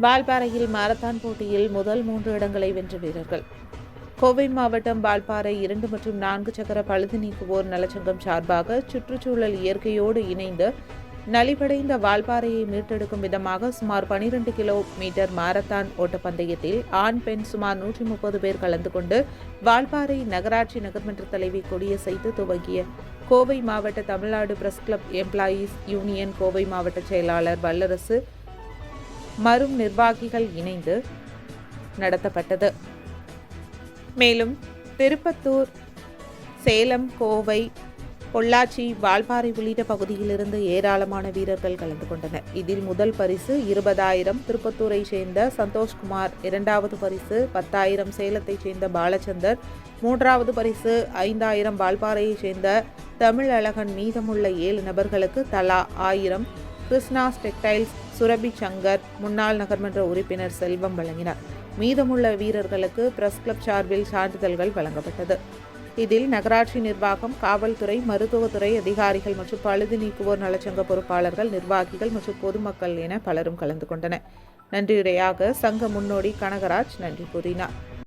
வால்பாறையில் marathon போட்டியில் முதல் மூன்று இடங்களை வென்ற வீரர்கள். கோவை மாவட்டம் வால்பாறை இரண்டு மற்றும் நான்கு சக்கர பழுது நீக்குவோர் நலச்சங்கம் சார்பாக சுற்றுச்சூழல் இயற்கையோடு இணைந்து நலிவடைந்த வால்பாறையை மீட்டெடுக்கும் விதமாக சுமார் 12 கிலோமீட்டர் மாரத்தான் ஓட்டப்பந்தயத்தில் ஆண் பெண் சுமார் நூற்றி முப்பது பேர் கலந்து கொண்டு வால்பாறை நகராட்சி நகர்மன்ற தலைவி கொடியசைத்து துவங்கிய கோவை மாவட்ட Tamil Nadu press club employees union Kovai மாவட்ட செயலாளர் வல்லரசு மரும் நிர்வாகிகள் இணைந்து நடத்தப்பட்டது. மேலும் திருப்பத்தூர் சேலம் கோவை பொள்ளாச்சி வால்பாறை உள்ளிட்ட பகுதியிலிருந்து ஏராளமான வீரர்கள் கலந்து கொண்டனர். இதில் முதல் பரிசு இருபதாயிரம் திருப்பத்தூரை சேர்ந்த சந்தோஷ்குமார் இரண்டாவது பரிசு பத்தாயிரம் சேலத்தைச் சேர்ந்த பாலச்சந்தர் மூன்றாவது பரிசு ஐந்தாயிரம் வால்பாறையைச் சேர்ந்த தமிழ் அழகன் மீதமுள்ள ஏழு நபர்களுக்கு தலா ஆயிரம் கிருஷ்ணாஸ் டெக்டைல்ஸ் சுரபி சங்கர் முன்னாள் நகர்மன்ற உறுப்பினர் செல்வம் வழங்கினார். மீதமுள்ள வீரர்களுக்கு பிரஸ் கிளப் சார்பில் சான்றிதழ்கள் வழங்கப்பட்டது. இதில் நகராட்சி நிர்வாகம் காவல்துறை மருத்துவத்துறை அதிகாரிகள் மற்றும் பழுது நீக்குவோர் நலச்சங்க பொறுப்பாளர்கள் நிர்வாகிகள் மற்றும் பொதுமக்கள் என பலரும் கலந்து கொண்டனர். நன்றியுரையாக சங்க முன்னோடி கனகராஜ் நன்றி கூறினார்.